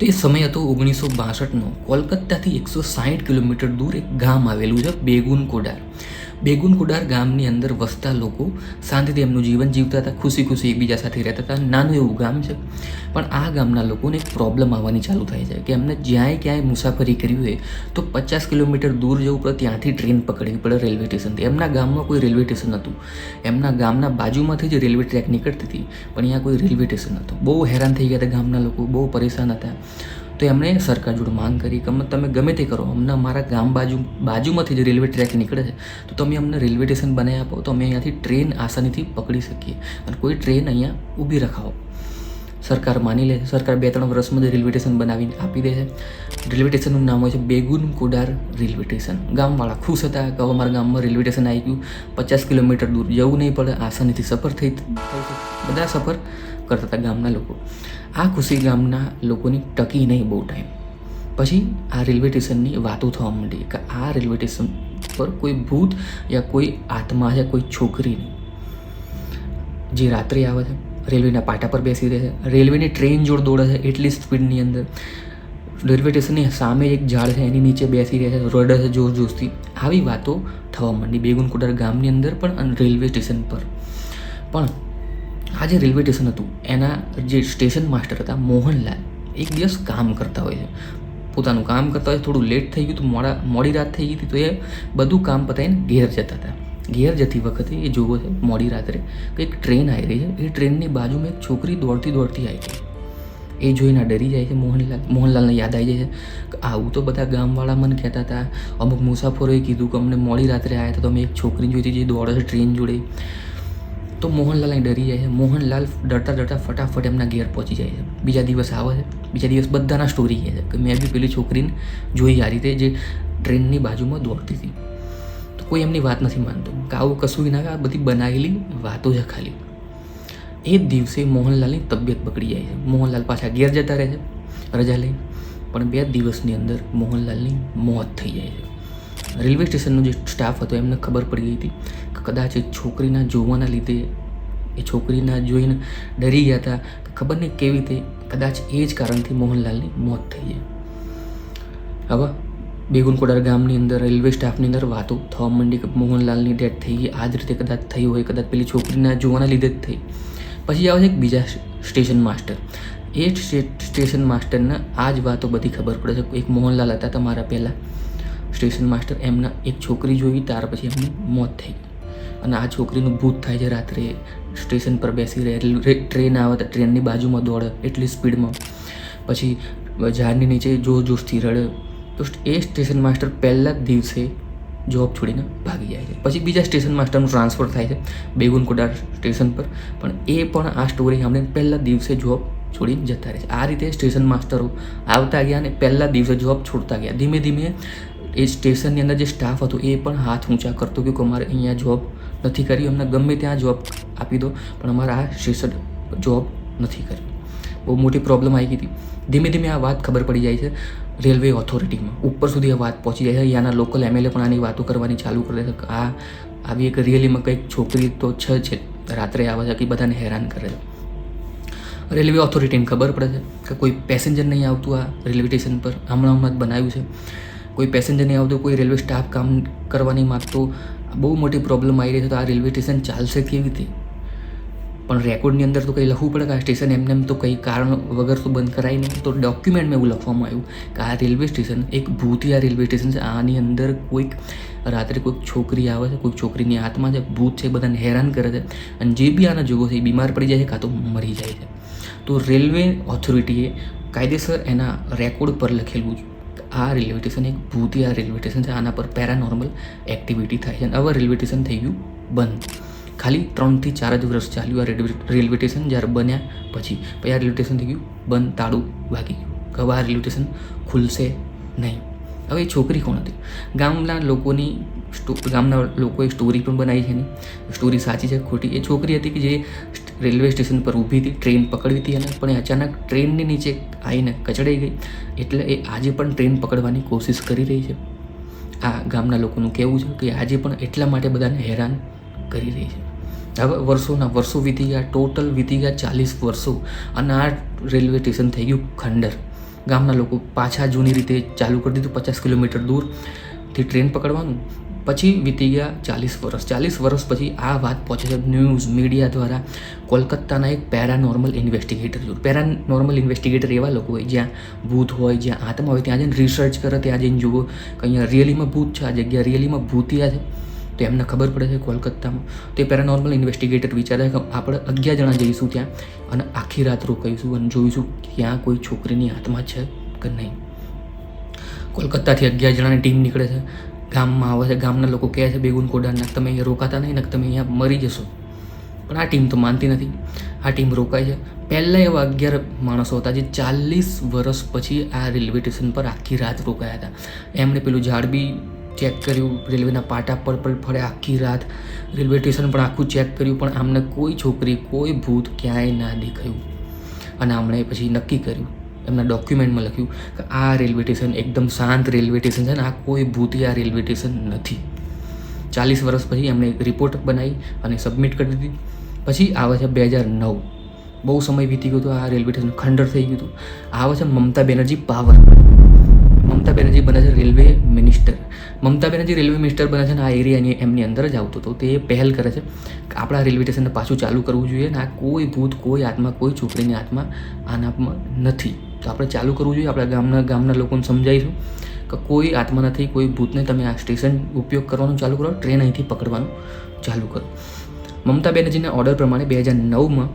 તો સમય હતો ઓગણીસો બાસઠનો. કોલકાતાથી એકસો સાહીઠ કિલોમીટર દૂર એક ગામ આવેલું છે બેગુન કોડાર. બેગુન કોડાર ગામની અંદર વસતા લોકો શાંતિથી એમનું જીવન જીવતા હતા, ખુશી ખુશી એકબીજા સાથે રહેતા હતા. નાનું એવું ગામ છે, પણ આ ગામના લોકોને એક પ્રોબ્લેમ આવવાની ચાલુ થાય છે કે એમને જ્યાંય ક્યાંય મુસાફરી કરવી હોય તો પચાસ કિલોમીટર દૂર જવું પડે, ત્યાંથી ટ્રેન પકડવી પડે રેલવે સ્ટેશનથી એમના ગામમાં કોઈ રેલવે સ્ટેશન હતું એમના ગામના બાજુમાંથી જ રેલવે ટ્રેક નીકળતી હતી, પણ અહીંયા કોઈ રેલવે સ્ટેશન નહોતું. બહુ હેરાન થઈ ગયા હતા ગામના લોકો, બહુ પરેશાન હતા. તો એમણે સરકાર જોડે માંગ કરી કે તમે ગમે તે કરો, અમને અમારા ગામ બાજુ બાજુમાંથી જે રેલવે ટ્રેક નીકળે છે, તો તમે અમને રેલવે સ્ટેશન બનાવી આપો, તો અમે અહીંયાથી ટ્રેન આસાનીથી પકડી શકીએ. અને કોઈ ટ્રેન અહીંયા ઊભી રખાવો. સરકાર માની લે, સરકાર બે ત્રણ વર્ષમાં જ રેલવે સ્ટેશન બનાવીને આપી દે છે. રેલવે સ્ટેશનનું નામ હોય છે બેગુન કોડાર રેલવે સ્ટેશન. ગામવાળા ખુશ હતા કે હવે અમારા ગામમાં રેલવે સ્ટેશન આવી ગયું. પચાસ કિલોમીટર દૂર જવું નહીં પડે, આસાનીથી સફર થઈ બધા સફર કરતા હતા ગામના લોકો. આ ખુશી ગામના લોકોની ટકી નહીં બહુ ટાઈમ. પછી આ રેલવે સ્ટેશનની વાતો થવા માંડી કે આ રેલવે સ્ટેશન પર કોઈ ભૂત યા કોઈ આત્મા યા કોઈ છોકરીની જે રાત્રે આવે છે રેલવેના પાટા પર બેસી રહે છે. રેલવેની ટ્રેન જોડ દોડે છે એટલી સ્પીડની અંદર. રેલવે સ્ટેશનની સામે એક ઝાડ છે, એની નીચે બેસી રહે છે, રડે છે જોર જોશથી આવી વાતો થવા માંડી બેગુનકોટાર ગામની અંદર પણ અને રેલવે સ્ટેશન પર. પણ આ જે રેલવે સ્ટેશન હતું. એના જે સ્ટેશન માસ્ટર હતા મોહનલાલ, એક દિવસ કામ કરતા હોય છે. પોતાનું કામ કરતા હોય થોડું લેટ થઈ ગયું હતું મોડા, મોડી રાત થઈ ગઈ હતી તો એ બધું કામ પતાવીને ઘેર જતા હતા. ઘેર જતી વખતે એ જોવો છે, મોડી રાત્રે એક ટ્રેન આવી રહી છે. એ ટ્રેનની બાજુમાં એક છોકરી દોડતી દોડતી આવી ગઈ. એ જોઈને ડરી જાય છે, મોહનલાલ, મોહનલાલને યાદ આવી જાય છે કે આવું તો બધા ગામવાળા મને કહેતા હતા. અમુક મુસાફરોએ કીધું કે અમને મોડી રાત્રે આવ્યા હતા, તો અમે એક છોકરી જોઈતી જે દોડે છે ટ્રેન જોડે. તો મોહનલાલ અહીં ડરી જાય છે. મોહનલાલ ડરતા ડરતા ફટાફટ એમના ઘેર પહોંચી જાય છે. બીજા દિવસ આવે છે. બીજા દિવસ બધાના સ્ટોરી કહે છે કે મેં બી પેલી છોકરીને જોઈ આ રીતે જે ટ્રેનની બાજુમાં દોડતી હતી. કોઈ એમની વાત નથી માનતું. કે કશું ના કે આ બધી બનાવેલી વાતો છે ખાલી. એ દિવસે મોહનલાલની તબિયત બગડી જાય છે. મોહનલાલ પાછા ઘેર જતા રહે છે, રજા લઈ પણ બે દિવસની અંદર મોહનલાલની મોત થઈ જાય છે. રેલવે સ્ટેશનનો જે સ્ટાફ હતો, એમને ખબર પડી ગઈ હતી કે કદાચ એ છોકરીના જોવાના લીધે, એ છોકરીના જોઈને ડરી ગયા હતા, કે ખબર નહીં કેવી રીતે, કદાચ એ જ કારણથી મોહનલાલની મોત થઈ જાય. હવે બેગુનકોડાર ગામની અંદર, રેલવે સ્ટાફની અંદર વાતો થવા માંડી કે મોહનલાલની ડેથ થઈ ગઈ. આ જ રીતે કદાચ થઈ હોય, કદાચ પેલી છોકરીના જોવાના લીધે જ થઈ. પછી આવે છે એક બીજા સ્ટેશન માસ્ટર. એ સ્ટેશન માસ્ટરને આ જ વાતો બધી ખબર પડે છે. એક મોહનલાલ હતા તમારા પહેલાં. સ્ટેશન માસ્ટર એમના એક છોકરી જોઈ, ત્યાર પછી એમની મોત થઈ. અને આ છોકરીનું ભૂત થાય છે રાત્રે. સ્ટેશન પર બેસી રહે ટ્રેન આવે તો ટ્રેનની બાજુમાં દોડે, એટલી સ્પીડમાં. પછી ઝાડની નીચે જોર જોશથી રડે. તો એ સ્ટેશન માસ્ટર પહેલા દિવસે જોબ છોડીને ભાગી જાય છે. પછી બીજા સ્ટેશન માસ્ટરનું ટ્રાન્સફર થાય છે બેગુનકોડાર સ્ટેશન પર. પણ એ પણ આ સ્ટોરી સાંભળીને પહેલા દિવસે જોબ છોડીને જતા રહે છે. આ રીતે સ્ટેશન માસ્ટરો આવતા ગયા અને પહેલા દિવસે જોબ છોડતા ગયા. ધીમે ધીમે એ સ્ટેશનની અંદર જે સ્ટાફ હતો એ પણ હાથ ઊંચા કરતો કે અમારે અહીંયા જોબ નથી કરી, અમને ગમે ત્યાં જોબ આપી દો, પણ અમારે આ સ્ટેશન જોબ નથી કરી. બહુ મોટી પ્રોબ્લેમ આવી ગઈ હતી. ધીમે ધીમે આ વાત ખબર પડી જાય છે રેલવે ઓથોરિટીમાં ઉપર સુધી આ વાત પહોંચી જાય છે. અહીંયાના લોકલ એમએલએ પણ આની વાતો કરવાની ચાલુ કરે છે. આ આવી એક રિયલીમાં કંઈક છોકરી તો છે છે. રાત્રે આવે છે કે બધાને હેરાન કરે છે. રેલવે ઓથોરિટીને ખબર પડે છે કે કોઈ પેસેન્જર નહીં આવતું આ રેલવે સ્ટેશન પર. હમણાં હમણાં જ બનાવ્યું છે. કોઈ પેસેન્જર નહીં આવતું, કોઈ રેલવે સ્ટાફ કામ કરવા નહીં માગતો. બહુ મોટી પ્રોબ્લેમ આવી રહી છે. તો આ રેલવે સ્ટેશન ચાલશે કેવી રીતે? પણ રેકોર્ડની અંદર તો કંઈ લખવું પડે કે આ સ્ટેશન એમને એમ તો કંઈ કારણ વગર તો બંધ કરાય નહીં. તો ડોક્યુમેન્ટમાં એવું લખવામાં આવ્યું કે આ રેલવે સ્ટેશન એક ભૂતિયા રેલવે સ્ટેશન છે. આની અંદર કોઈક રાત્રે કોઈક છોકરી આવે છે, કોઈક છોકરીની હાથમાં છે, ભૂત છે, બધાને હેરાન કરે છે અને જે બી આના જોગો છે એ બીમાર પડી જાય છે કાં તો મરી જાય છે. તો રેલવે ઓથોરિટીએ કાયદેસર એના રેકોર્ડ પર લખેલું છે આ રેલવે સ્ટેશન એક ભૂતિયા રેલવે સ્ટેશન છે. આના પર પેરાનોર્મલ એક્ટિવિટી થાય છે અને હવે રેલવે સ્ટેશન થઈ ગયું બંધ. ખાલી ત્રણથી ચાર જ વર્ષ ચાલ્યું આ રેલવે સ્ટેશન જ્યારે બન્યા પછી પછી આ રેલવે સ્ટેશન થઈ ગયું, બંધ તાળું વાગી ગયું. કે હવે આ રેલવે સ્ટેશન ખુલશે નહીં. હવે એ છોકરી કોણ હતી? ગામના લોકોની ગામના લોકોએ સ્ટોરી પણ બનાવી છે એની. સ્ટોરી સાચી છે, ખોટી. એ છોકરી હતી કે જે રેલવે સ્ટેશન પર ઊભી હતી, ટ્રેન પકડવી હતી અને પણ એ અચાનક ટ્રેનની નીચે આવીને કચડાઈ ગઈ. એટલે એ આજે પણ ટ્રેન પકડવાની કોશિશ કરી રહી છે. આ ગામના લોકોનું કહેવું છે કે આજે પણ એટલા માટે બધાને હેરાન કરી રહી છે. વર્ષોના વર્ષો વીતી ગયા ટોટલ વીતી ગયા ચાલીસ વર્ષો. અને આ રેલવે સ્ટેશન થઈ ગયું ખંડર. ગામના લોકો પાછા જૂની રીતે ચાલુ કરી દીધું, પચાસ કિલોમીટર દૂરથી ટ્રેન પકડવાનું. પછી વીતી ગયા ચાલીસ વર્ષ. ચાલીસ વર્ષ પછી આ વાત પહોંચે છે ન્યૂઝ મીડિયા દ્વારા. કોલકાતાના એક પેરાનોર્મલ ઇન્વેસ્ટિગેટર પેરાનોર્મલ ઇન્વેસ્ટિગેટર એવા લોકો હોય જ્યાં ભૂત હોય, જ્યાં આત્મા હોય, ત્યાં જઈને રિસર્ચ કરે, ત્યાં જઈને જુઓ કે અહીંયા રિયલીમાં ભૂત છે, આ જગ્યા રિયલીમાં ભૂતિયા છે. તો એમને ખબર પડે છે કોલકાતામાં. તે પેરાનોર્મલ ઇન્વેસ્ટિગેટર વિચારે કે આપણે અગિયાર જણા જઈશું ત્યાં અને આખી રાત રોકાઈશું અને જોઈશું ક્યાં કોઈ છોકરીની આત્મા છે કે નહીં. કોલકાતાથી અગિયાર જણાની ટીમ નીકળે છે. ગામમાં આવે છે. ગામના લોકો કહે છે, બેગુન કોડાના, તમે અહીંયા રોકાતા નહીં ને તમે અહીંયા મરી જશો. પણ આ ટીમ તો માનતી નથી. આ ટીમ રોકાય છે. પહેલાં એવા અગિયાર માણસો હતા જે ચાલીસ વર્ષ પછી આ રેલવે સ્ટેશન પર આખી રાત રોકાયા હતા. એમણે પેલું ઝાડ બી ચેક કર્યું, રેલવેના પાટા પર પણ ફરે આખી રાત. રેલવે સ્ટેશન પણ આખું ચેક કર્યું, પણ આમને કોઈ છોકરી, કોઈ ભૂત ક્યાંય ના દેખાયું. અને આમણે પછી નક્કી કર્યું, એમના ડોક્યુમેન્ટમાં લખ્યું કે આ રેલવે સ્ટેશન એકદમ શાંત રેલવે સ્ટેશન છે ને, આ કોઈ ભૂતિયા રેલવે સ્ટેશન નથી. ચાલીસ વર્ષ પછી એમણે એક રિપોર્ટ બનાવી અને સબમિટ કરી દીધી. પછી આવે છે બે હજાર નવ, બહુ સમય વીતી ગયો હતો આ રેલવે સ્ટેશન ખંડર થઈ ગયું હતું. આવે છે મમતા બેનર્જી પાવર મમતા બેનર્જી બને છે railway minister. Mamata Banerjee railway minister બને છે ને આ એરિયાની એમની અંદર જ આવતો હતો. તે પહેલ કરે છે કે આપણા રેલવે સ્ટેશનને પાછું ચાલુ કરવું જોઈએ ને આ કોઈ ભૂત, કોઈ આત્મા, કોઈ છોકરીની આત્મા આનામાં નથી. તો આપણે ચાલુ કરવું જોઈએ. આપણા ગામના ગામના લોકોને સમજાવીશું કે કોઈ આત્મા નથી, કોઈ ભૂતને તમે આ સ્ટેશન ઉપયોગ કરવાનું ચાલુ કરો, ટ્રેન અહીંથી પકડવાનું ચાલુ કરો. મમતા બેનર્જીના ઓર્ડર પ્રમાણે બે હજાર નવમાં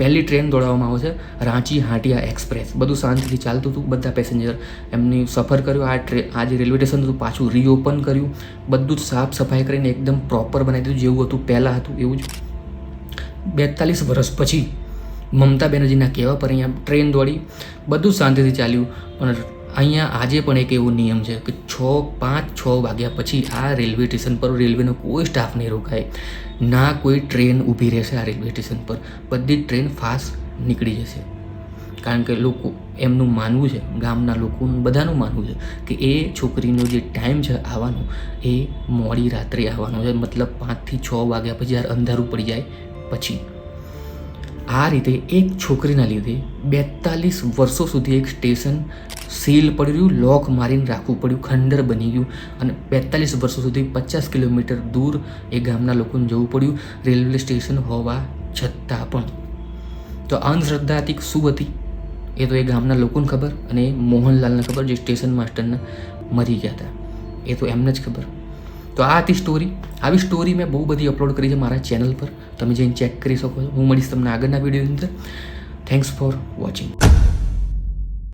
પહેલી ટ્રેન દોડાવવામાં આવે છે, રાંચી હાટિયા એક્સપ્રેસ. બધું શાંતિથી ચાલતું હતું, બધા પેસેન્જર એમની સફર કર્યો. આ ટ્રે, આ જે રેલવે સ્ટેશન હતું, પાછું રીઓપન કર્યું. બધું જ સાફ સફાઈ કરીને એકદમ પ્રોપર બનાવી દીધું, જેવું હતું પહેલાં હતું, એવું જ. બેતાલીસ વર્ષ પછી મમતા બેનર્જીના કહેવા પર અહીંયા ટ્રેન દોડી. બધું શાંતિથી ચાલ્યું. પણ અહીંયા આજે પણ એક એવો નિયમ છે કે છ, પાંચ, છ વાગ્યા પછી આ રેલવે સ્ટેશન પર રેલવેનો કોઈ સ્ટાફ નહીં રોકાય. ના કોઈ ટ્રેન ઊભી રહેશે આ રેલવે સ્ટેશન પર. બધી જ ટ્રેન ફાસ્ટ નીકળી જશે. કારણ કે લોકો એમનું માનવું છે, ગામના લોકોનું, બધાનું માનવું છે કે એ છોકરીનો જે ટાઈમ છે આવવાનો, એ મોડી રાત્રે આવવાનો છે. મતલબ પાંચથી છ વાગ્યા પછી જ્યારે અંધારું પડી જાય પછી. આ રીતે એક છોકરીના લીધે બેતાલીસ વર્ષો સુધી એક સ્ટેશન સીલ પડી રહ્યું, લોક મારીને રાખવું પડ્યું, ખંડર બની ગયું અને બેતાલીસ વર્ષો સુધી પચાસ કિલોમીટર દૂર એ ગામના લોકોને જવું પડ્યું, રેલવે સ્ટેશન હોવા છતાં પણ. તો અંધશ્રદ્ધા હતી શું હતી? એ તો એ ગામના લોકોને ખબર અને મોહનલાલને ખબર જે સ્ટેશન માસ્ટરને મરી ગયા હતા. એ તો એમને જ ખબર. તો આ હતી સ્ટોરી આવી સ્ટોરી મેં બહુ બધી અપલોડ કરી છે મારા ચેનલ પર. તમે જઈને ચેક કરી શકો છો. હું મળીશ તમને આગળના વિડીયોની અંદર. Thanks for watching